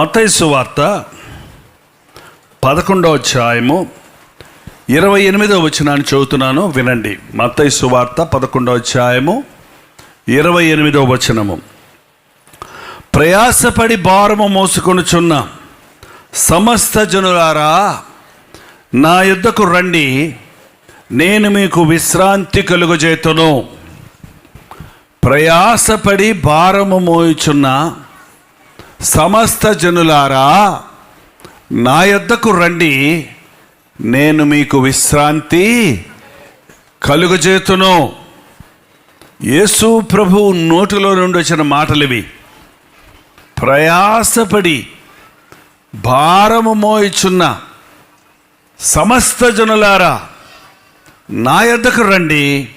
మతైసు వార్త పదకొండవ అధ్యాయము ఇరవై ఎనిమిదవ వచనాన్ని చదువుతున్నాను వినండి. మతైసు వార్త పదకొండవ అధ్యాయము ఇరవై ఎనిమిదవ వచనము. ప్రయాసపడి భారము మోసుకొనుచున్న సమస్త జనులారా నా యుద్ధకు రండి. నేను మీకు విశ్రాంతి కలుగజేతును. ప్రయాసపడి భారము మోయుచున్న సమస్త జనులారా నా యొద్దకు రండి. నేను మీకు విశ్రాంతి కలుగజేతును. యేసు ప్రభు నోటిలో నుండి వచ్చిన మాటలు ఇవి ప్రయాసపడి భారము మోయిచున్న సమస్త జనులారా నా యొద్దకు రండి.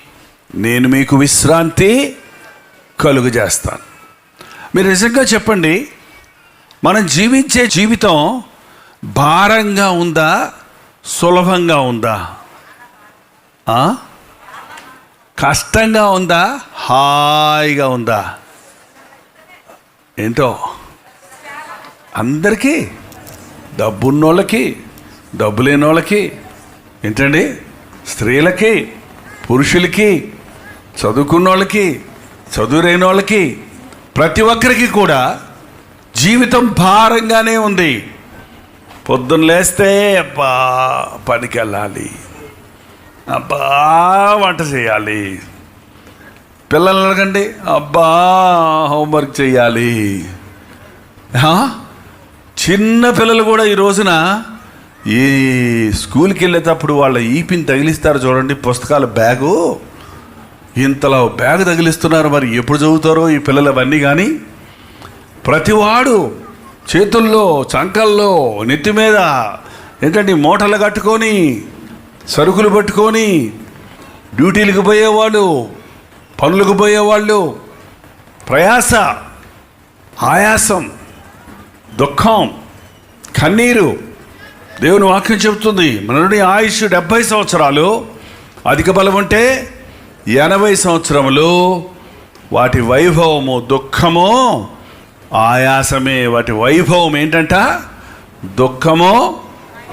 నేను మీకు విశ్రాంతి కలుగజేస్తాను. మీరు నిజంగా చెప్పండి మనం జీవించే జీవితం భారంగా ఉందా సులభంగా ఉందా? కష్టంగా ఉందా హాయిగా ఉందా? ఏంటో? అందరికీ డబ్బున్నోళ్ళకి డబ్బు లేని వాళ్ళకి ఏంటండి? స్త్రీలకి పురుషులకి చదువుకున్న వాళ్ళకి చదువు వాళ్ళకి ప్రతి ఒక్కరికి కూడా జీవితం భారంగానే ఉంది. పొద్దున్న లేస్తే అబ్బా పనికి వెళ్ళాలి అబ్బా వంట చేయాలి. పిల్లలు అడగండి అబ్బా హోంవర్క్ చేయాలి. హా? చిన్న పిల్లలు కూడా ఈ రోజున ఈ స్కూల్కి వెళ్ళేటప్పుడు వాళ్ళ ఈపిని తగిలిస్తారు చూడండి పుస్తకాల బ్యాగు. ఇంతలో బ్యాగ్ తగిలిస్తున్నారు మరి ఎప్పుడు చదువుతారో ఈ పిల్లలు అవన్నీ కానీ ప్రతివాడు చేతుల్లో చంకల్లో నెత్తి మీద ఏంటంటే మూటలు కట్టుకొని సరుకులు పట్టుకొని డ్యూటీలకు పోయేవాళ్ళు పనులకు పోయేవాళ్ళు ప్రయాస ఆయాసం దుఃఖం కన్నీరు. దేవుని వాక్యం చెబుతుంది మనని ఆయుష్ డెబ్భై సంవత్సరాలు అధిక బలం ఉంటే ఎనభై సంవత్సరములు వాటి వైభవము దుఃఖము ఆయాసమే వాటి వైభవం ఏంటంట? దుఃఖము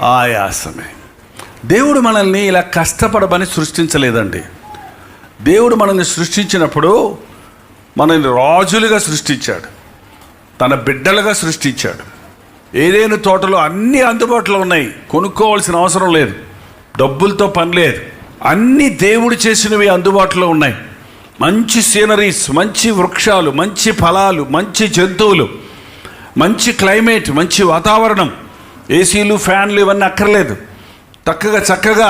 ఆయాసమే. దేవుడు మనల్ని ఇలా కష్టపడమని సృష్టించలేదండి. దేవుడు మనల్ని సృష్టించినప్పుడు మనల్ని రాజులుగా సృష్టించాడు. తన బిడ్డలుగా సృష్టించాడు. ఏదైనా తోటలో అన్నీ అందుబాటులో ఉన్నాయి. కొనుక్కోవాల్సిన అవసరం లేదు. డబ్బులతో పని లేదు. అన్నీ దేవుడు చేసినవి అందుబాటులో ఉన్నాయి. మంచి సీనరీస్ మంచి వృక్షాలు మంచి ఫలాలు మంచి జంతువులు మంచి క్లైమేట్ మంచి వాతావరణం ఏసీలు ఫ్యాన్లు ఇవన్నీ అక్కర్లేదు. చక్కగా చక్కగా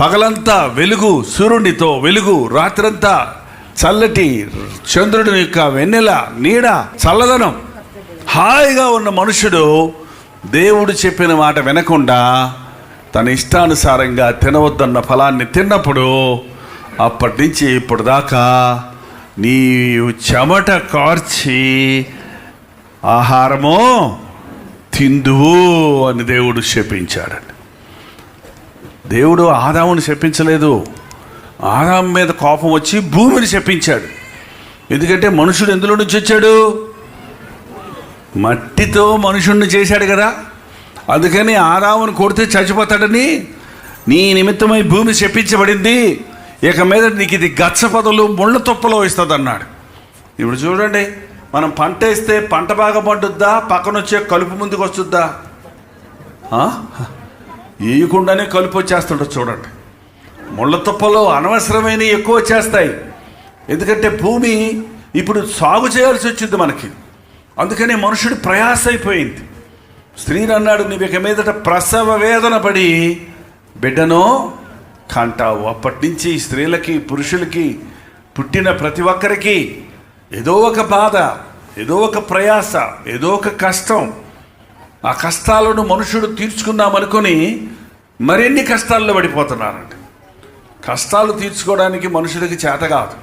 పగలంతా వెలుగు సూర్యునితో వెలుగు రాత్రంతా చల్లటి చంద్రుడి యొక్క వెన్నెల నీడ చల్లదనం. హాయిగా ఉన్న మనుషుడు దేవుడు చెప్పిన మాట వినకుండా తన ఇష్టానుసారంగా తినవద్దన్న ఫలాన్ని తిన్నప్పుడు అప్పటి నుంచి ఇప్పుడు దాకా నీవు చెమట కార్చి ఆహారము తిందువు అని దేవుడు శపించాడండి. దేవుడు ఆదాముని శపించలేదు. ఆదాం మీద కోపం వచ్చి భూమిని శపించాడు. ఎందుకంటే మనుషుడు ఎందులో నుంచి వచ్చాడు? మట్టితో మనుషుణ్ణి చేశాడు కదా. అందుకని ఆదామును కొడితే చచ్చిపోతాడని నీ నిమిత్తమై భూమి శపించబడింది. ఇక మీద నీకు ఇది గచ్చ పదలు ముళ్ళ తొప్పలో ఇస్తుంది అన్నాడు ఇప్పుడు చూడండి మనం పంట వేస్తే పంట బాగా పండుద్దా? పక్కన వచ్చే కలుపు ముందుకు వస్తుందా? వేయకుండానే కలుపు వచ్చేస్తుంటుంది చూడండి. ముళ్ళ తుప్పలో అనవసరమైన ఎక్కువ వచ్చేస్తాయి. ఎందుకంటే భూమి ఇప్పుడు సాగు చేయాల్సి వచ్చింది మనకి. అందుకనే మనుషుడు ప్రయాస అయిపోయింది. స్త్రీని అన్నాడు నీవు ఇక మీదట ప్రసవ వేదన పడి బిడ్డను కంటావు. అప్పటి నుంచి స్త్రీలకి పురుషులకి పుట్టిన ప్రతి ఒక్కరికి ఏదో ఒక బాధ ఏదో ఒక ప్రయాస ఏదో ఒక కష్టం. ఆ కష్టాలను మనుషుడు తీర్చుకుందామనుకొని మరిన్ని కష్టాల్లో పడిపోతున్నారండి కష్టాలు తీర్చుకోవడానికి మనుషుడికి చేత కాదు.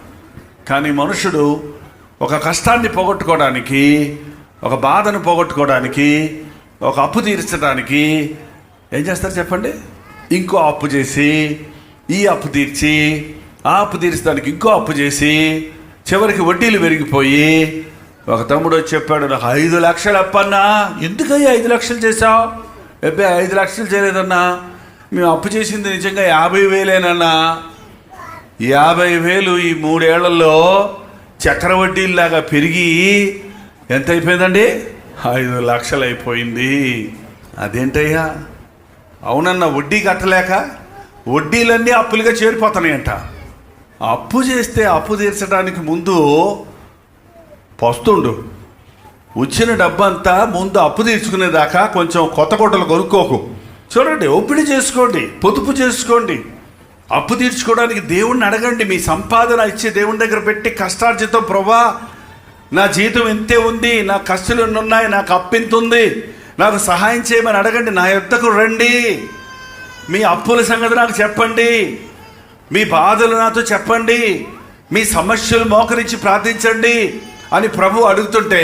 కానీ మనుషుడు ఒక కష్టాన్ని పోగొట్టుకోవడానికి ఒక బాధను పోగొట్టుకోవడానికి ఒక అప్పు తీర్చడానికి ఏం చేస్తారు చెప్పండి? ఇంకో అప్పు చేసి ఈ అప్పు తీర్చి ఆ అప్పు తీర్చడానికి ఇంకో అప్పు చేసి చివరికి వడ్డీలు పెరిగిపోయి ఒక తమ్ముడు వచ్చి చెప్పాడు నాకు ఐదు లక్షలు అప్పన్నా. ఎందుకయ్యా ఐదు లక్షలు చేసావు అబ్బాయి ఐదు లక్షలు చేయలేదన్నా. మేము అప్పు చేసింది నిజంగా యాభై వేలేనన్నా. యాభై వేలు ఈ మూడేళ్ళలో చక్రవడ్డీలాగా పెరిగి ఎంత అయిపోయిందండి? ఐదు లక్షలు అయిపోయింది అదేంటయ్యా? అవునన్నా వడ్డీ కట్టలేక వడ్డీలన్నీ అప్పులుగా చేరిపోతున్నాయంట. అప్పు చేస్తే అప్పు తీర్చడానికి ముందు పస్తుండు. వచ్చిన డబ్బంతా ముందు అప్పు తీర్చుకునేదాకా కొంచెం కొత్త కొట్టలు కొనుక్కోకు. చూడండి ఒప్పిడి చేసుకోండి పొదుపు చేసుకోండి. అప్పు తీర్చుకోవడానికి దేవుణ్ణి అడగండి మీ సంపాదన ఇచ్చే దేవుని దగ్గర పెట్టి కష్టార్జితం ప్రభా నా జీతం ఇంతే ఉంది నా కష్టాలు ఎన్నున్నాయి నాకు అప్పు ఇంత ఉంది నాకు సహాయం చేయమని అడగండి నా యొద్దకు రండి. మీ అప్పుల సంగతి నాకు చెప్పండి. మీ బాధలు నాతో చెప్పండి. మీ సమస్యలు మోకరించి ప్రార్థించండి అని ప్రభు అడుగుతుంటే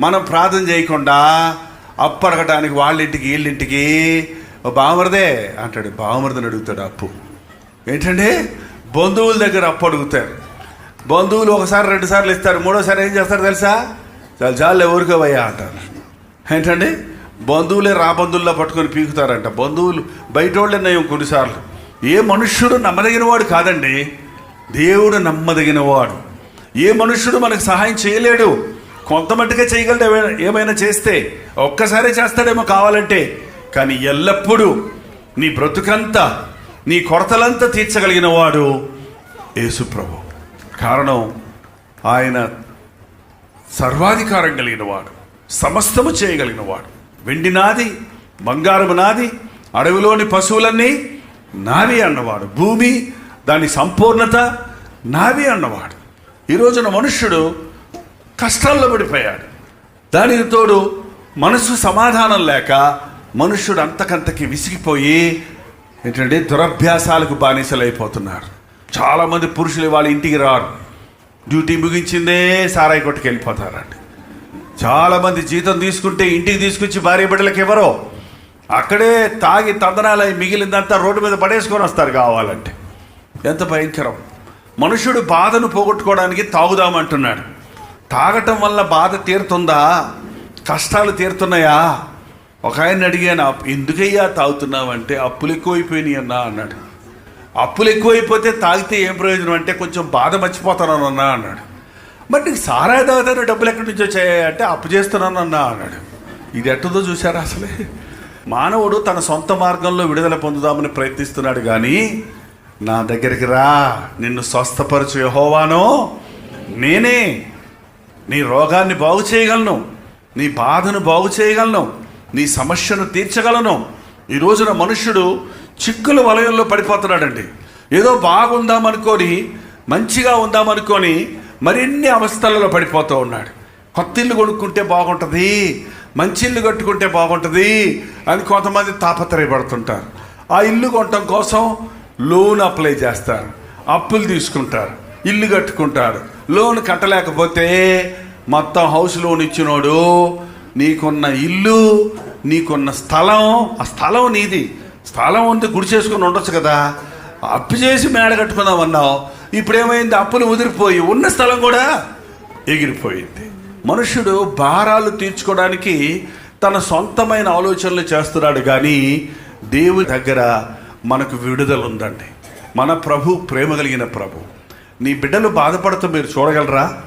మనం ప్రార్థన చేయకుండా అప్పు అడగటానికి వీళ్ళింటికి "ఓ బావమరదే అంటాడు. బావమరదని అడుగుతాడు అప్పు. ఏంటంటే బంధువుల దగ్గర అప్పు అడుగుతారు. బంధువులు ఒకసారి రెండు సార్లు ఇస్తారు. మూడోసారి ఏం చేస్తారు తెలుసా? చాలా చాలు ఎవరికోవయ్యా అంటారు. ఏంటండి? బంధువులే రా బంధువుల్లో పట్టుకొని పీకుతారంట. బంధువులు బయట నయం కొన్నిసార్లు. ఏ మనుష్యుడు నమ్మదగినవాడు కాదండి దేవుడు నమ్మదగినవాడు. ఏ మనుష్యుడు మనకు సహాయం చేయలేడు. కొంతమట్టుగా చేయగలడు ఏమైనా- ఏమైనా చేస్తే ఒక్కసారి చేస్తాడేమో కావాలంటే కానీ ఎల్లప్పుడూ నీ బ్రతుకంతా నీ కొరతలంతా తీర్చగలిగిన వాడు యేసుప్రభు. కారణం ఆయన సర్వాధికారం కలిగిన వాడు సమస్తము చేయగలిగిన వాడు వెండి నాది బంగారము నాది అడవిలోని పశువులన్నీ నావి అన్నవాడు. భూమి దాని సంపూర్ణత నావి అన్నవాడు. ఈ రోజున మనుష్యుడు కష్టాల్లో పడిపోయాడు. దానికి తోడు మనసు సమాధానం లేక మనుష్యుడు అంతకంతకి విసిగిపోయి ఏంటంటే దురభ్యాసాలకు బానిసలైపోతున్నారు. చాలామంది పురుషులు వాళ్ళ ఇంటికి రారు. డ్యూటీ ముగించిందే సారాయి కొట్టుకు వెళ్ళిపోతారండి చాలామంది జీతం తీసుకుంటే ఇంటికి తీసుకొచ్చి భార్య బిడ్డలకు ఎవరో? అక్కడే తాగి తందనాలై మిగిలిందంతా రోడ్డు మీద పడేసుకొని వస్తారు కావాలంటే. ఎంత భయంకరం. మనుషుడు బాధను పోగొట్టుకోవడానికి తాగుదామంటున్నాడు. తాగటం వల్ల బాధ తీరుతుందా? కష్టాలు తీరుతున్నాయా? ఒక ఆయన అడిగాను ఎందుకయ్యా తాగుతున్నావంటే అప్పులు ఎక్కువైపోయినాయి అన్నా అన్నాడు. అప్పులు ఎక్కువైపోతే తాగితే ఏం ప్రయోజనం? అంటే కొంచెం బాధ మర్చిపోతానన్నా అన్నాడు. మరి నీకు సారాయి తాగుతాను డబ్బులు ఎక్కడి నుంచి వచ్చాయి? అంటే అప్పు చేస్తున్నాను అన్నా అన్నాడు. ఇది ఎట్టదో చూసారా అసలే? మానవుడు తన సొంత మార్గంలో విడుదల పొందుదామని ప్రయత్నిస్తున్నాడు కానీ నా దగ్గరికి రా నిన్ను స్వస్థపరచు యహోవాను. నేనే నీ రోగాన్ని బాగు చేయగలను నీ బాధను బాగు చేయగలను నీ సమస్యను తీర్చగలను. ఈ రోజున మనుష్యుడు చిక్కుల వలయంలో పడిపోతున్నాడండి. ఏదో బాగుందామనుకొని మంచిగా ఉందామనుకొని మరిన్ని అవస్థలలో పడిపోతూ ఉన్నాడు. కొత్త ఇల్లు కొనుక్కుంటే బాగుంటుంది మంచి ఇల్లు కట్టుకుంటే బాగుంటుంది అని కొంతమంది తాపత్రయపడుతుంటారు. ఆ ఇల్లు కొనటం కోసం లోన్ అప్లై చేస్తారు అప్పులు తీసుకుంటారు ఇల్లు కట్టుకుంటారు. లోన్ కట్టలేకపోతే మొత్తం హౌస్ లోన్ ఇచ్చినోడు నీకున్న ఇల్లు నీకున్న స్థలం ఆ స్థలం నీది. స్థలం ఉంటే గుడి చేసుకుని ఉండొచ్చు కదా. అప్పు చేసి మేడ కట్టుకుందాం ఇప్పుడేమైంది? అప్పులు ఉదిరిపోయి ఉన్న స్థలం కూడా ఎగిరిపోయింది. మనుషుడు భారాలు తీర్చుకోవడానికి తన సొంతమైన ఆలోచనలు చేస్తున్నాడు కానీ దేవుని దగ్గర మనకు విడుదల ఉందండి మన ప్రభు ప్రేమ కలిగిన ప్రభు. నీ బిడ్డలు బాధపడుతూ మీరు చూడగలరా?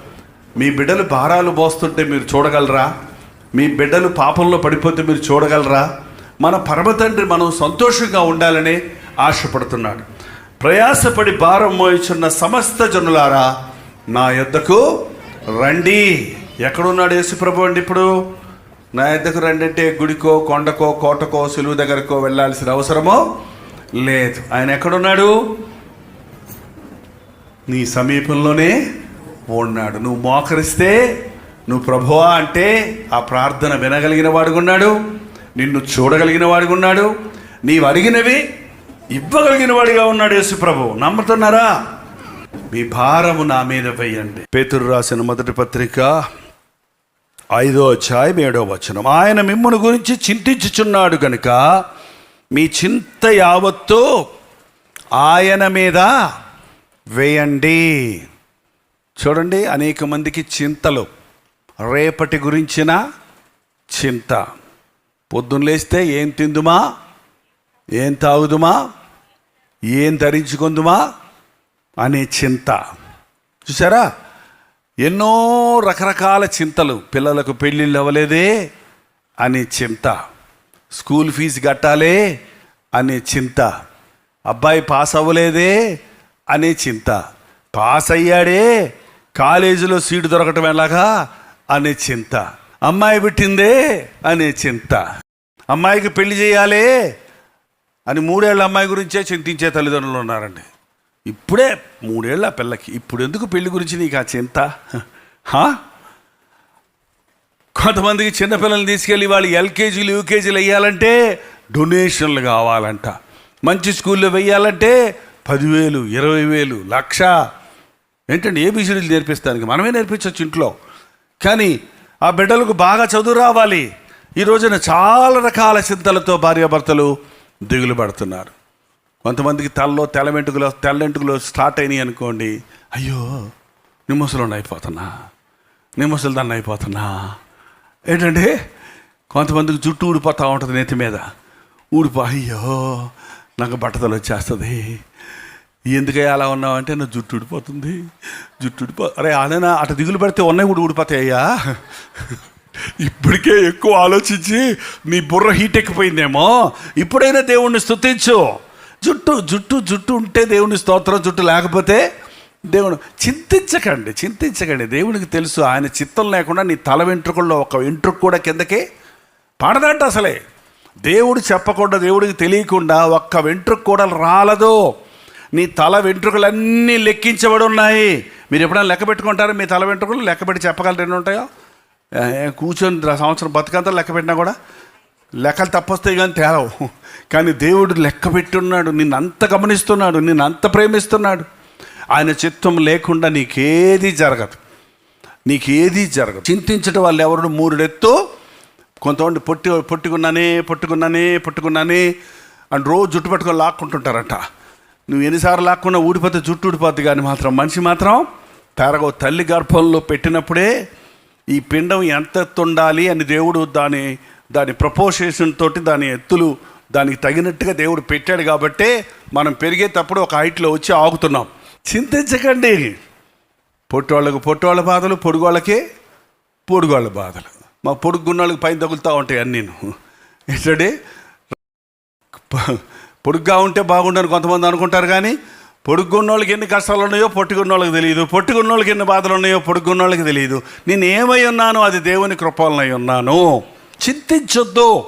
మీ బిడ్డలు భారాలు మోస్తుంటే మీరు చూడగలరా? మీ బిడ్డలు పాపంలో పడిపోతే మీరు చూడగలరా? మన పరమతండ్రి మనం సంతోషంగా ఉండాలని ఆశపడుతున్నాడు. ప్రయాసపడి భారం మోయిచున్న సమస్త జనులారా నా యొద్దకు రండి. ఎక్కడున్నాడు యేసుప్రభు అండి ఇప్పుడు? నా యొద్దకు రండి అంటే గుడికో కొండకో కోటకో సులువు దగ్గరకో వెళ్ళాల్సిన అవసరమో లేదు. ఆయన ఎక్కడున్నాడు? నీ సమీపంలోనే ఉన్నాడు. నువ్వు మోకరిస్తే నువ్వు ప్రభువా అంటే ఆ ప్రార్థన వినగలిగిన వాడుగున్నాడు. నిన్ను చూడగలిగిన వాడుగున్నాడు. నీవు అడిగినవి ఇవ్వగలిగిన వాడిగా ఉన్నాడు యేసు ప్రభు నమ్ముతున్నారా? మీ భారము నా మీద వేయండి. పేతురు రాసిన మొదటి పత్రిక ఐదో అధ్యాయం ఏడో వచనం. ఆయన మిమ్మల్ని గురించి చింతించుచున్నాడు కనుక మీ చింత యావత్తు ఆయన మీద వేయండి. చూడండి అనేక మందికి చింతలు. రేపటి గురించిన చింత. పొద్దున్న లేస్తే ఏం తిందుమా? ఏం తాగుదుమా? ఏం ధరించుకుందుమా? అనే చింత. చూసారా ఎన్నో రకరకాల చింతలు పిల్లలకు పెళ్ళిళ్ళు అవ్వలేదే అనే చింత. స్కూల్ ఫీజు కట్టాలే అనే చింత. అబ్బాయి పాస్ అవ్వలేదే అనే చింత. పాస్ అయ్యాడే కాలేజీలో సీటు దొరకటం ఎలాగా అనే చింత. అమ్మాయి పుట్టిందే అనే చింత. అమ్మాయికి పెళ్ళి చేయాలి అని మూడేళ్ళ అమ్మాయి గురించే చింతించే తల్లిదండ్రులు ఉన్నారండి. ఇప్పుడే మూడేళ్ళ పిల్లకి ఇప్పుడు ఎందుకు పెళ్ళి గురించి నీకు ఆ చింత? కొంతమందికి చిన్నపిల్లల్ని తీసుకెళ్ళి వాళ్ళు ఎల్కేజీలు యూకేజీలు వేయాలంటే డొనేషన్లు కావాలంట. మంచి స్కూల్లో వెయ్యాలంటే పదివేలు ఇరవై వేలు లక్ష. ఏంటంటే ఏబీసీడీలు నేర్పిస్తానికి? మనమే నేర్పించవచ్చు ఇంట్లో. కానీ ఆ బిడ్డలకు బాగా చదువు రావాలి. ఈ రోజున చాలా రకాల చింతలతో భార్యాభర్తలు దిగులు పడుతున్నారు. కొంతమందికి తలలో తెల్లమెంటుకలు తెల్లెంటుకలు స్టార్ట్ అయినాయి అనుకోండి అయ్యో నిమ్మసలు అయిపోతున్నా నిమ్మసలు దాన్ని అయిపోతున్నా. ఏంటంటే కొంతమందికి జుట్టు ఊడిపోతూ ఉంటుంది నెత్తి మీద. ఊడిపో అయ్యో నాకు బట్టతలు వచ్చేస్తుంది. ఎందుకే అలా ఉన్నావంటే నా జుట్టు ఊడిపోతుంది జుట్టు ఊడిపో అరే అదేనా అటు దిగులు పెడితే ఉన్నాయి కూడా ఊడిపోతాయ్యా ఇప్పటికే ఎక్కువ ఆలోచించి నీ బుర్ర హీట్ ఎక్కిపోయిందేమో. ఇప్పుడైనా దేవుణ్ణి స్థుతించు జుట్టు జుట్టు జుట్టు ఉంటే దేవుని స్తోత్రం జుట్టు లేకపోతే దేవుడు చింతించకండి చింతించకండి. దేవునికి తెలుసు ఆయన చిత్తం లేకుండా నీ తల వెంట్రుకల్లో ఒక వెంట్రుకు కూడా కిందకి పాడదంట అసలే. దేవుడు చెప్పకుండా దేవుడికి తెలియకుండా ఒక్క వెంట్రుకు కూడా రాలదు. నీ తల వెంట్రుకలన్నీ లెక్కించబడి ఉన్నాయి. మీరు ఎప్పుడైనా లెక్క పెట్టుకుంటారు? మీ తల వెంట్రుకలు లెక్క పెట్టి చెప్పగలరు ఎన్ని ఉంటాయో? కూర్చొని సంవత్సరం బతుకంతా లెక్క పెట్టినా కూడా లెక్కలు తప్పొస్తాయి కానీ తేలవు. కానీ దేవుడు లెక్క పెట్టున్నాడు నిన్ను అంత గమనిస్తున్నాడు నిన్ను అంత ప్రేమిస్తున్నాడు. ఆయన చిత్తం లేకుండా నీకేది జరగదు. నీకేది జరగదు. చింతించడం వాళ్ళు ఎవరు మూరుడెత్తు కొంతమంది పొట్టి పొట్టుకున్నానే పొట్టుకున్నానే పొట్టుకున్నానే అని రోజు జుట్టు పట్టుకొని లాక్కుంటుంటారట. నువ్వు ఎన్నిసార్లు లాక్కున్నా ఊడిపోతే జుట్టు ఊడిపోద్ది కానీ మాత్రం మనిషి మాత్రం పెరగవు తల్లి గర్భంలో పెట్టినప్పుడే ఈ పిండం ఎంత ఎత్తు ఉండాలి అని దేవుడు దాని దాని ప్రపోజేషన్ తోటి దాని ఎత్తులు దానికి తగినట్టుగా దేవుడు పెట్టాడు కాబట్టే మనం పెరిగేటప్పుడు ఒక హైట్లో వచ్చి ఆగుతున్నాం. చింతించకండి. పొట్టోళ్ళకు పొట్టోళ్ళ బాధలు పొడుగోళ్ళకి పొడుగోళ్ళ బాధలు. మా పొడుగున్నోళ్ళకి పైన తగులుతూ ఉంటాయి అన్నీ. ఏంటంటే పొడుగ్గా ఉంటే బాగుండని కొంతమంది అనుకుంటారు కానీ పొడుగున్నోళ్ళకి ఎన్ని కష్టాలు ఉన్నాయో పొట్టుకున్నోళ్ళకి తెలియదు పొట్టుకున్నోళ్ళకి ఎన్ని బాధలు ఉన్నాయో పొడుగున్నోళ్ళకి తెలియదు నేను ఏమై ఉన్నాను అది దేవుని కృపాలనై ఉన్నాను. చింతించొద్దు.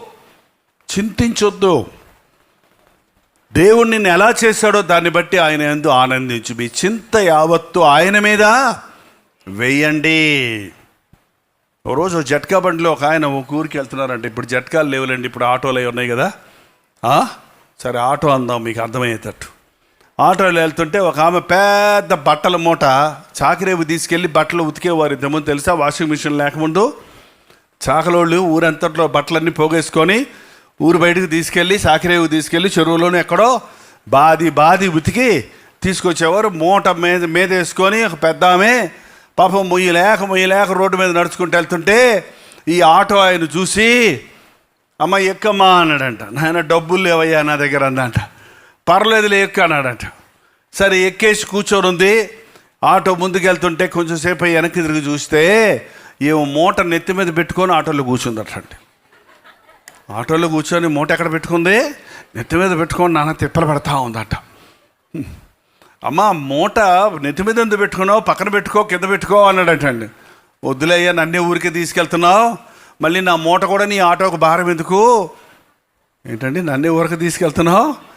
చింతించొద్దు. దేవుడు నిన్ను ఎలా చేశాడో దాన్ని బట్టి ఆయన ఎందు ఆనందించు. మీ చింత యావత్తు ఆయన మీద వేయండి. ఓ రోజు జట్కా బండిలో ఒక ఆయన ఒక ఊరికి వెళ్తున్నారంటే. ఇప్పుడు జట్కాలు లేవులేండి ఇప్పుడు ఆటోలు అవి ఉన్నాయి కదా. సరే ఆటో అందాం మీకు అర్థమయ్యేటట్టు. ఆటోలో వెళ్తుంటే ఒక ఆమె పెద్ద బట్టల మూట చాకిరేపు తీసుకెళ్ళి బట్టలు ఉతికేవారు ఇంతకుముందు తెలుసా? Washing machine లేకముందు. చాకలోళ్ళు ఊరంతట్లో బట్టలన్నీ పోగేసుకొని ఊరు బయటకు తీసుకెళ్ళి సాకిరేవు తీసుకెళ్ళి చెరువులోనే ఎక్కడో బాది బాది ఉతికి తీసుకొచ్చేవారు. మూట మీద మీద వేసుకొని ఒక పెద్ద ఆమె పాపం మొయ్యి లేక మొయ్యి లేక రోడ్డు మీద నడుచుకుంటూ వెళ్తుంటే ఈ ఆటో ఆయన చూసి అమ్మ ఎక్కమ్మా అన్నాడంట. నాయన డబ్బులు లేవయ్యా నా దగ్గర అందంట పర్లేదులే ఎక్క అన్నాడంట. సరే ఎక్కేసి కూర్చొని ఉంది ఆటో ముందుకెళ్తుంటే కొంచెంసేపు కొంచెం సేపు వెనక్కి తిరిగి చూస్తే ఏమో మూట నెత్తి మీద పెట్టుకొని ఆటోలో కూర్చుందటండి ఆటోలో కూర్చొని మూట ఎక్కడ పెట్టుకుంది? నెత్తి మీద పెట్టుకొని నాన్న తిప్పలు పడతా ఉందట. అమ్మ మూట నెత్తి మీద ఎందుకు పెట్టుకున్నావు? పక్కన పెట్టుకో కింద పెట్టుకో అన్నాడటండి. వద్దులయ్యా నన్నే ఊరికి తీసుకెళ్తున్నావు. మళ్ళీ నా మూట కూడా నీ ఆటోకు భారం ఎందుకు? ఏంటండి నన్నే ఊరికి తీసుకెళ్తున్నావు?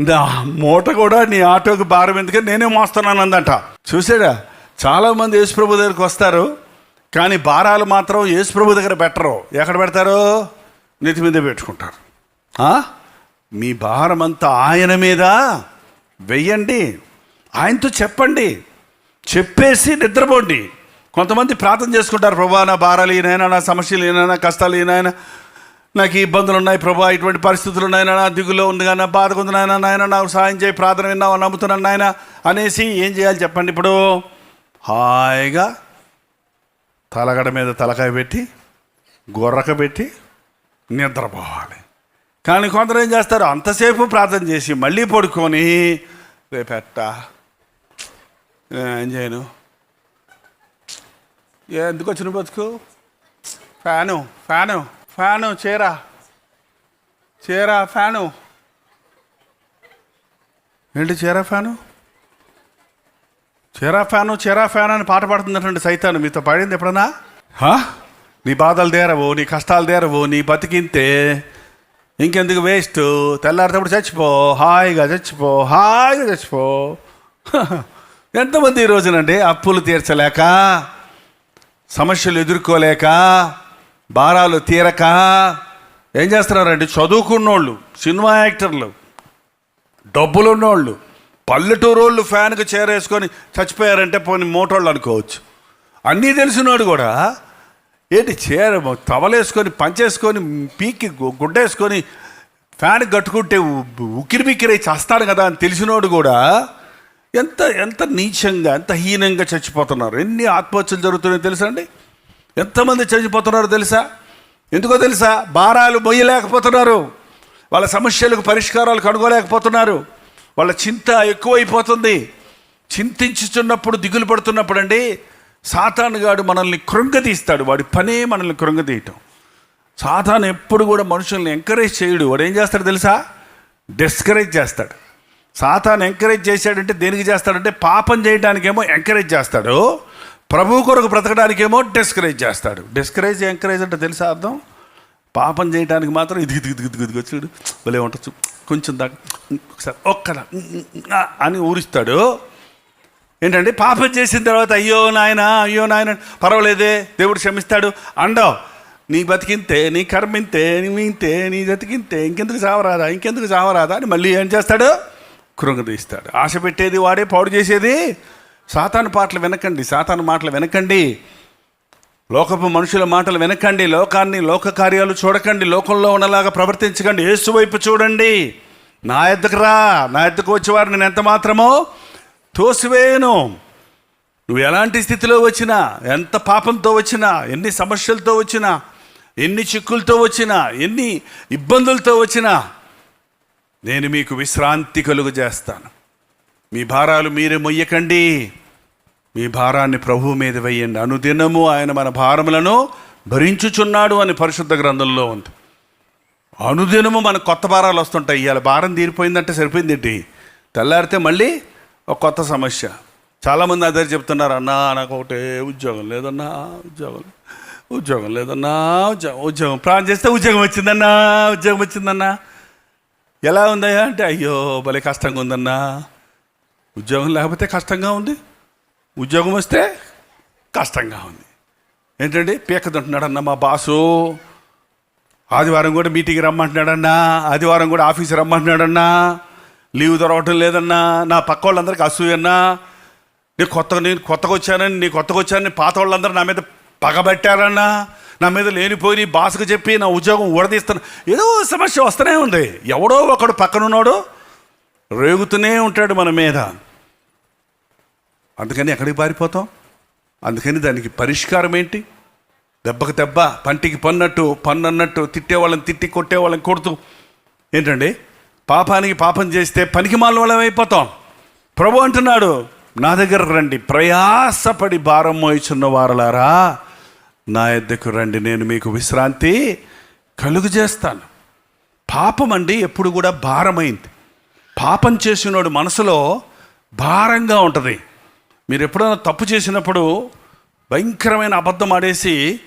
నా మూట కూడా నీ ఆటోకి భారం ఎందుకంటే నేనే మోస్తున్నాను అందంట చూసాడా? చాలామంది యేసుప్రభు దగ్గరికి వస్తారు కానీ భారాలు మాత్రం యేసుప్రభు దగ్గర పెట్టరు. ఎక్కడ పెడతారు? నెత్తి మీద పెట్టుకుంటారు. మీ భారం అంతా ఆయన మీద వెయ్యండి ఆయనతో చెప్పండి చెప్పేసి నిద్రపోండి. కొంతమంది ప్రార్థన చేసుకుంటారు ప్రభా నా భారాలు ఈయనైనా నా సమస్యలు ఈయనైనా కష్టాలు ఈయనైనా నాకు ఈ ఇబ్బందులు ఉన్నాయి ప్రభా ఇటువంటి పరిస్థితులు ఉన్నాయన నా దిగులో ఉంది కానీ నా బాధకు ఉంది నాయన నాయన నాకు సాయం చేయి ప్రార్థన విన్నావు నమ్ముతున్నాను నాయన అనేసి ఏం చేయాలి చెప్పండి ఇప్పుడు? హాయిగా తలగడ మీద తలకాయ పెట్టి గొర్రక పెట్టి నిద్రపోవాలి. కానీ కొందరు ఏం చేస్తారు అంతసేపు ప్రార్థన చేసి మళ్ళీ పడుకొని రేపెట్ట ఏం చేయను? ఎందుకు వచ్చిన బతుకు? Fan fan. ఫ్యాను చీరా. చీరా ఫ్యాను. ఏంటి చీరా ఫ్యాను? చీరా ఫ్యాను చీరా ఫ్యాన్ అని పాట పాడుతుందంటే సైతాను మీతో పాడింది ఎప్పుడన్నా? నీ బాధలు దేరవు నీ కష్టాలు దేరవు నీ బతికింతే ఇంకెందుకు వేస్ట్? తెల్లారితప్పుడు చచ్చిపో హాయిగా చచ్చిపో హాయిగా చచ్చిపో. ఎంతమంది ఈ రోజునండి అప్పులు తీర్చలేక సమస్యలు ఎదుర్కోలేక భారాలు తీరక ఏం చేస్తున్నారండి? చదువుకున్నోళ్ళు సినిమా యాక్టర్లు డబ్బులున్నోళ్ళు పల్లెటూరోళ్ళు ఫ్యాన్కి చేరేసుకొని చచ్చిపోయారంటే పోనీ మోటోళ్ళు అనుకోవచ్చు. అన్నీ తెలిసినోడు కూడా ఏంటి చీర తవలేసుకొని పంచేసుకొని పీకి గుడ్డేసుకొని ఫ్యాన్ కట్టుకుంటే ఉ- ఉక్కిరి బిక్కిరై చేస్తాడు కదా అని తెలిసినోడు కూడా ఎంత ఎంత నీచంగా ఎంత హీనంగా చచ్చిపోతున్నారు. ఎన్ని ఆత్మహత్యలు జరుగుతున్నాయో తెలుసా అండి? ఎంతమంది చనిపోతున్నారో తెలుసా? ఎందుకో తెలుసా? భారాలు మొయ్యలేకపోతున్నారు వాళ్ళ సమస్యలకు పరిష్కారాలు కనుగోలేకపోతున్నారు వాళ్ళ చింత ఎక్కువైపోతుంది. చింతించుచున్నప్పుడు దిగులు పడుతున్నప్పుడు అండి సాతానుగాడు మనల్ని కృంగతీస్తాడు వాడి పనే మనల్ని కృంగతీయటం సాతాను ఎప్పుడు కూడా మనుషుల్ని ఎంకరేజ్ చేయడు. వాడు ఏం చేస్తాడు తెలుసా? డిస్కరేజ్ చేస్తాడు. సాతాను ఎంకరేజ్ చేశాడంటే దేనికి చేస్తాడంటే పాపం చేయడానికేమో ఎంకరేజ్ చేస్తాడు. ప్రభు కొరకు బ్రతకడానికేమో డిస్కరేజ్ చేస్తాడు. డిస్కరేజ్ ఎంకరేజ్ అంటే తెలుసా అర్థం? పాపం చేయడానికి మాత్రం ఇది ఇది ఇది ఇది వచ్చాడు భలే ఉండొచ్చు కొంచెం దాకా ఒకసారి ఒక్కదా అని ఊరిస్తాడు. ఏంటంటే పాపం చేసిన తర్వాత అయ్యో నాయన అయ్యో నాయన పర్వాలేదే దేవుడు క్షమిస్తాడు అండవు. నీ బతికింతే నీ కర్మింతే నీ మింతే నీ బతికింతే ఇంకెందుకు చావరాదా ఇంకెందుకు చావరాదా అని మళ్ళీ ఏం చేస్తాడు? కృంగదీస్తాడు. ఆశ పెట్టేది వాడే పాడు చేసేది సాతాను పాటలు వినకండి సాతాను మాటలు వినకండి. లోకపు మనుషుల మాటలు వినకండి లోకాన్ని లోక కార్యాలు చూడకండి లోకంలో ఉన్నలాగా ప్రవర్తించకండి. యేసు వైపు చూడండి. నా ఎద్దకు రా నా ఎద్దకు వచ్చేవారు నేను ఎంత మాత్రమో తోసివేయను. నువ్వు ఎలాంటి స్థితిలో వచ్చినా ఎంత పాపంతో వచ్చినా ఎన్ని సమస్యలతో వచ్చినా ఎన్ని చిక్కులతో వచ్చినా ఎన్ని ఇబ్బందులతో వచ్చినా నేను మీకు విశ్రాంతి కలుగు చేస్తాను మీ భారాలు మీరే మొయ్యకండి. మీ భారాన్ని ప్రభువు మీద వేయండి. అనుదినము ఆయన మన భారములను భరించుచున్నాడు అని పరిశుద్ధ గ్రంథంలో ఉంది. అనుదినము మన కొత్త భారాలు వస్తుంటాయి. ఇవాళ భారం తీరిపోయిందంటే సరిపోయిందేంటి తెల్లారితే మళ్ళీ ఒక కొత్త సమస్య. చాలామంది అదే చెప్తున్నారు అన్నా నాకు ఒకటే ఉద్యోగం లేదన్నా ఉద్యోగం ఉద్యోగం లేదన్నా ఉద్యోగం ఉద్యోగం ప్రాణం చేస్తే ఉద్యోగం వచ్చిందన్నా ఉద్యోగం వచ్చిందన్నా. ఎలా ఉందయ్యా అంటే అయ్యో భలే కష్టంగా ఉందన్నా. ఉద్యోగం లేకపోతే కష్టంగా ఉంది. ఉద్యోగం వస్తే కష్టంగా ఉంది. ఏంటండి? పీకదంటున్నాడన్న మా బాసు. ఆదివారం కూడా మీటింగ్ రమ్మంటున్నాడన్నా. ఆదివారం కూడా ఆఫీస్ రమ్మంటున్నాడన్నా. లీవ్ దొరకటం లేదన్నా. నా పక్క వాళ్ళందరికీ అసూయన్నా. నేను కొత్తగా నేను కొత్తగా వచ్చానని నీ కొత్తగా వచ్చానని పాత వాళ్ళందరూ నా మీద పగబట్టారన్నా. నా మీద లేనిపోయి బాసుకు చెప్పి నా ఉద్యోగం ఊడదీస్తాను ఏదో సమస్య వస్తూనే ఉంది. ఎవడో ఒకడు పక్కనున్నాడు రేగుతూనే ఉంటాడు మన మీద. అందుకని ఎక్కడికి పారిపోతాం? అందుకని దానికి పరిష్కారం ఏంటి? దెబ్బకు దెబ్బ పంటికి పన్నట్టు పన్నన్నట్టు తిట్టేవాళ్ళని తిట్టి కొట్టేవాళ్ళని కొడుతూ. ఏంటండి? పాపానికి పాపం చేస్తే పనికి మాలవాళ్ళం అయిపోతాం. ప్రభు అంటున్నాడు నా దగ్గర రండి ప్రయాసపడి భారం మోయిచున్న వారలారా నా ఎద్దకు రండి నేను మీకు విశ్రాంతి కలుగు చేస్తాను. పాపం అండి ఎప్పుడు కూడా భారమైంది. పాపం చేసినోడు మనసులో భారంగా ఉంటుంది. మీరు ఎప్పుడైనా తప్పు చేసినప్పుడు భయంకరమైన అబద్ధం ఆడేసి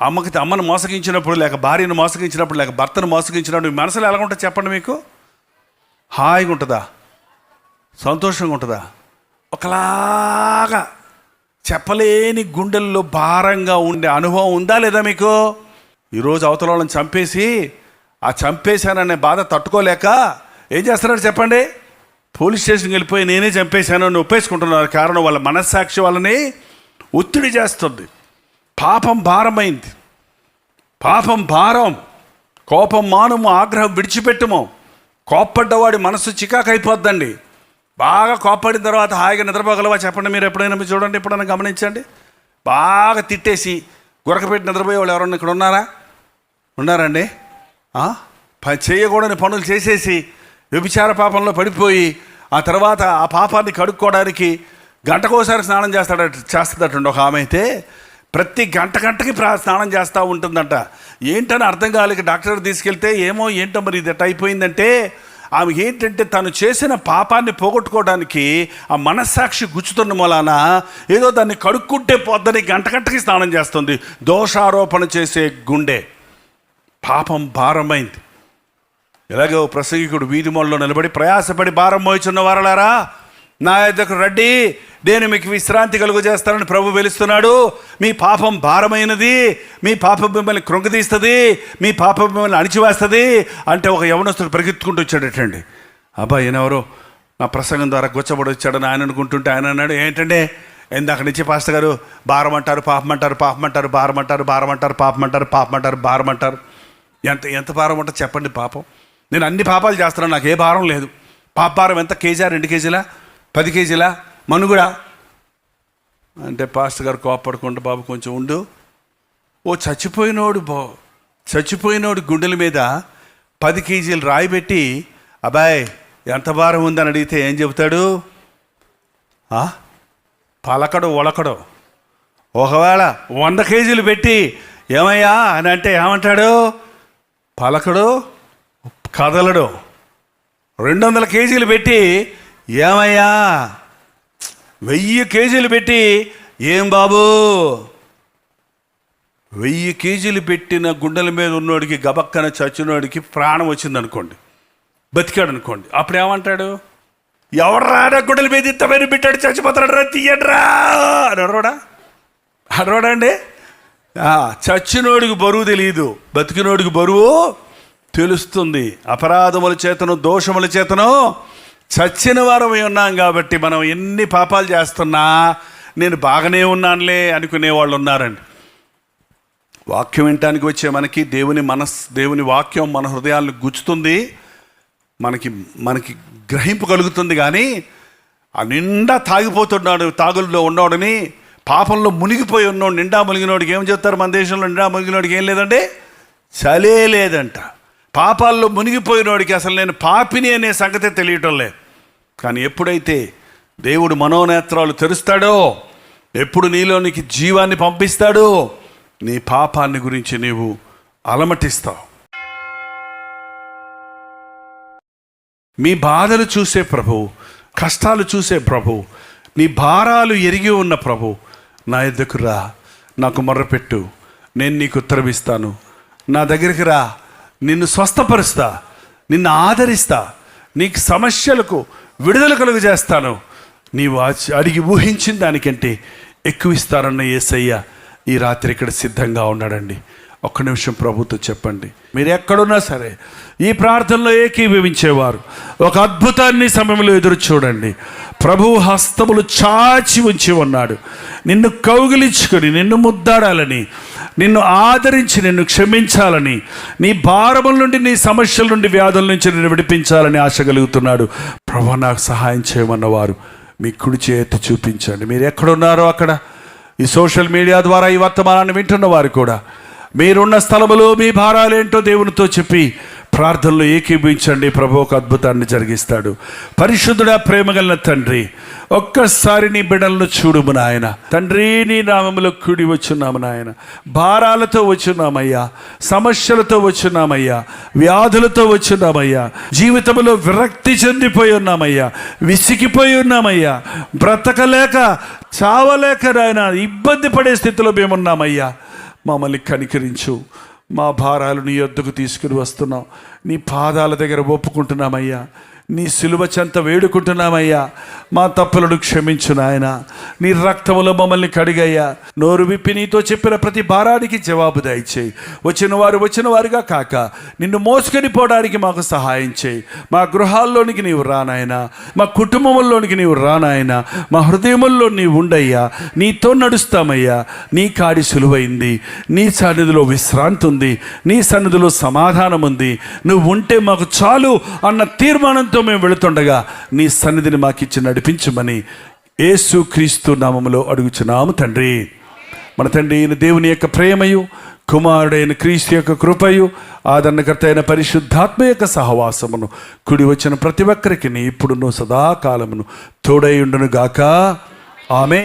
అమ్మకి అమ్మను మోసగించినప్పుడు లేక భార్యను మోసగించినప్పుడు లేక భర్తను మోసగించినప్పుడు మీ మనసులో ఎలా ఉంటుంది చెప్పండి మీకు? హాయిగా ఉంటుందా? సంతోషంగా ఉంటుందా? ఒకలాగా చెప్పలేని గుండెల్లో భారంగా ఉండే అనుభవం ఉందా లేదా మీకు? ఈరోజు అవతల వాళ్ళని చంపేసి ఆ చంపేశాననే బాధ తట్టుకోలేక ఏం చేస్తున్నారు చెప్పండి? పోలీస్ స్టేషన్కి వెళ్ళిపోయి నేనే చంపేశాను అని ఒప్పేసుకుంటున్నారు. కారణం వాళ్ళ మనస్సాక్షి వాళ్ళని ఒత్తిడి చేస్తుంది. పాపం భారమైంది. పాపం భారం. కోపం మానము ఆగ్రహం విడిచిపెట్టము. కోప్పడ్డవాడి మనసు చికాకైపోద్దండి. బాగా కోప్పడిన తర్వాత హాయిగా నిద్రపోగలవా చెప్పండి మీరు ఎప్పుడైనా మీరు చూడండి ఎప్పుడైనా గమనించండి. బాగా తిట్టేసి గురకపెట్టి నిద్రపోయే వాళ్ళు ఎవరన్నా ఇక్కడ ఉన్నారా? ఉన్నారండి ప- చేయకూడని పనులు చేసేసి వ్యభిచార పాపంలో పడిపోయి ఆ తర్వాత ఆ పాపాన్ని కడుక్కోవడానికి గంటకోసారి స్నానం చేస్తాడట చేస్తుందటండి ఒక ఆమె అయితే. ప్రతి గంట గంటకి ప్రా స్నానం చేస్తూ ఉంటుందంట. ఏంటని అర్థం కాలేక డాక్టర్ తీసుకెళ్తే ఏమో ఏంటో మరి ఇది అయిపోయిందంటే ఆమె ఏంటంటే తను చేసిన పాపాన్ని పోగొట్టుకోవడానికి ఆ మనస్సాక్షి గుచ్చుతున్న మూలాన ఏదో దాన్ని కడుక్కుంటే పొద్దని గంట గంటకి స్నానం చేస్తుంది. దోషారోపణ చేసే గుండె. పాపం భారమైంది. ఎలాగో ప్రసంగికుడు వీధి మొల్లో నిలబడి ప్రయాసపడి భారం మోయిచున్న వారలారా? నా యొద్దకు రెడ్డి నేను మీకు విశ్రాంతి కలుగు చేస్తానని ప్రభు వెలుస్తున్నాడు. మీ పాపం భారమైనది. మీ పాపం మిమ్మల్ని కృంగదీస్తుంది. మీ పాపం మిమ్మల్ని అణిచివేస్తుంది అంటే ఒక యవనస్తుడు పరిగెత్తుకుంటూ వచ్చాడటండి అబ్బా ఈయనెవరు? నా ప్రసంగం ద్వారా గుచ్చబడి వచ్చాడని ఆయన అనుకుంటుంటే ఆయన అన్నాడు ఏంటంటే ఇందాక నుంచి పాస్టర్ గారు భారం అంటారు పాపం అంటారు పాపం అంటారు భారం అంటారు భారం అంటారు పాపం అంటారు పాపం అంటారు భారం అంటారు. ఎంత ఎంత భారం అంటారు చెప్పండి పాపం. నేను అన్ని పాపాలు చేస్తున్నాను నాకు ఏ భారం లేదు. పాపారం ఎంత? కేజీ రెండు కేజీలా? పది కేజీలా? మనుగుడా? అంటే పాస్టర్ గారు కోపడకుండా బాబు కొంచెం ఉండు. ఓ చచ్చిపోయినోడు బో చచ్చిపోయినోడు గుండెల మీద పది కేజీలు రాయి పెట్టి అబ్బాయ్ ఎంత భారం ఉందని అడిగితే ఏం చెబుతాడు? ఆ? పలకడు ఒలకడు. ఒకవేళ వంద కేజీలు పెట్టి ఏమయ్యా? అని అంటే ఏమంటాడు? పలకడు కదలడు. రెండు వందల కేజీలు పెట్టి ఏమయ్యా? వెయ్యి కేజీలు పెట్టి ఏం బాబు? వెయ్యి కేజీలు పెట్టిన గుండెల మీద ఉన్నోడికి గబక్కన చచ్చినోడికి ప్రాణం వచ్చిందనుకోండి. బతికాడు అనుకోండి అప్పుడు ఏమంటాడు ఎవరు రాడా గుండెల మీద ఇంత మీద పెట్టాడు చచ్చిపోతాడు రా తీయడ్రా! అని అడవడా అడవడా అండి? చచ్చినోడికి బరువు తెలియదు బతికినోడికి బరువు తెలుస్తుంది. అపరాధముల చేతను దోషముల చేతను చచ్చిన వారమై ఉన్నాం కాబట్టి మనం ఎన్ని పాపాలు చేస్తున్నా నేను బాగానే ఉన్నానులే అనుకునే వాళ్ళు ఉన్నారండి. వాక్యం వినటానికి వచ్చే మనకి దేవుని మనస్ దేవుని వాక్యం మన హృదయాలను గుచ్చుతుంది. మనకి మనకి గ్రహింపు కలుగుతుంది కానీ ఆ నిండా తాగిపోతున్నాడు తాగుల్లో ఉన్నోడని పాపంలో మునిగిపోయి ఉన్నోడు నిండా మునిగినోడికి ఏం చెప్తారు మన దేశంలో నిండా మునిగినోడికి ఏం లేదండి? చలే లేదంట. పాపాల్లో మునిగిపోయినోడికి అసలు నేను పాపిని అనే సంగతే తెలియటం కానీ ఎప్పుడైతే దేవుడు మనోనేత్రాలు తెరుస్తాడో ఎప్పుడు నీలోనికి జీవాన్ని పంపిస్తాడో నీ పాపాన్ని గురించి నీవు అలమటిస్తావు. మీ బాధలు చూసే ప్రభు కష్టాలు చూసే ప్రభు నీ భారాలు ఎరిగి ఉన్న ప్రభు నా ఎద్దకు రా నాకు మొర్రపెట్టు నేను నీకు ఉత్తరమిస్తాను నా దగ్గరికి రా నిన్ను స్వస్థపరుస్తా నిన్ను ఆదరిస్తా నీకు సమస్యలకు విడుదల కలుగు చేస్తాను నీవు అడిగి ఊహించిన దానికంటే ఎక్కువ ఇస్తారన్న ఏసయ్య ఈ రాత్రి ఇక్కడ సిద్ధంగా ఉన్నాడండి. ఒక్క నిమిషం ప్రభుతో చెప్పండి. మీరు ఎక్కడున్నా సరే ఈ ప్రార్థనలో ఏకీభవించేవారు. ఒక అద్భుతాన్ని సమయంలో ఎదురు చూడండి. ప్రభు హస్తములు చాచి ఉంచి ఉన్నాడు. నిన్ను కౌగిలించుకొని నిన్ను ముద్దాడాలని నిన్ను ఆదరించి నిన్ను క్షమించాలని నీ భారముల నుండి నీ సమస్యల నుండి వ్యాధుల నుంచి నిన్ను విడిపించాలని ఆశ కలుగుతున్నాడు. ప్రభు నాకు సహాయం చేయమన్నవారు మీ కుడి చేతి చూపించండి. మీరు ఎక్కడున్నారో అక్కడ? ఈ సోషల్ మీడియా ద్వారా ఈ వర్తమానాన్ని వింటున్న వారు కూడా. మీరున్న స్థలములో మీ భారాలేంటో దేవునితో చెప్పి ప్రార్థనలో ఏకీభించండి ప్రభు ఒక అద్భుతాన్ని జరిగిస్తాడు. పరిశుద్ధుడా ప్రేమగల తండ్రి ఒక్కసారి నీ బిడ్డలను చూడుము నాయన. తండ్రి నీ నామములో కూడి వచ్చున్నాము నాయన. భారాలతో వచ్చున్నామయ్యా. సమస్యలతో వచ్చున్నామయ్యా. వ్యాధులతో వచ్చున్నామయ్యా. జీవితంలో విరక్తి చెందిపోయి ఉన్నామయ్యా. విసిగిపోయి ఉన్నామయ్యా. బ్రతకలేక చావలేక నాయన ఇబ్బంది పడే స్థితిలో మేమున్నామయ్యా. మమ్మల్ని కనికరించు. మా భారాలు నీ యొద్దకు తీసుకుని వస్తున్నాం. నీ పాదాల దగ్గర ఒప్పుకుంటున్నామయ్యా. నీ సిలువ చెంత వేడుకుంటున్నామయ్యా. మా తప్పులను క్షమించు నాయన. నీ రక్తములో మమ్మల్ని కడిగయ్యా. నోరు విప్పి నీతో చెప్పిన ప్రతి భారానికి జవాబు దయచేయి. వచ్చిన వారు వచ్చిన వారుగా కాక నిన్ను మోసుకొని పోవడానికి మాకు సహాయం చేయి. మా గృహాల్లోనికి నీవు రానాయనా మా కుటుంబంలోనికి నీవు రానాయనా మా హృదయముల్లో నీవు ఉండయ్యా. నీతో నడుస్తామయ్యా. నీ కాడి సులువైంది. నీ సన్నిధిలో విశ్రాంతి ఉంది నీ సన్నిధిలో సమాధానం ఉంది నువ్వు ఉంటే మాకు చాలు అన్న తీర్మానంతో మేము వెళుతుండగా నీ సన్నిధిని మాకిచ్చి నడిపించమని యేసు క్రీస్తు నామములో అడుగుచున్నాము తండ్రి. మన తండ్రి అయిన దేవుని యొక్క ప్రేమయు కుమారుడైన క్రీస్తు యొక్క కృపయు ఆదరణకర్త అయిన పరిశుద్ధాత్మ యొక్క సహవాసమును కుడి వచ్చిన ప్రతి ఒక్కరికి ఇప్పుడును సదాకాలమును తోడై ఉండును గాక ఆమె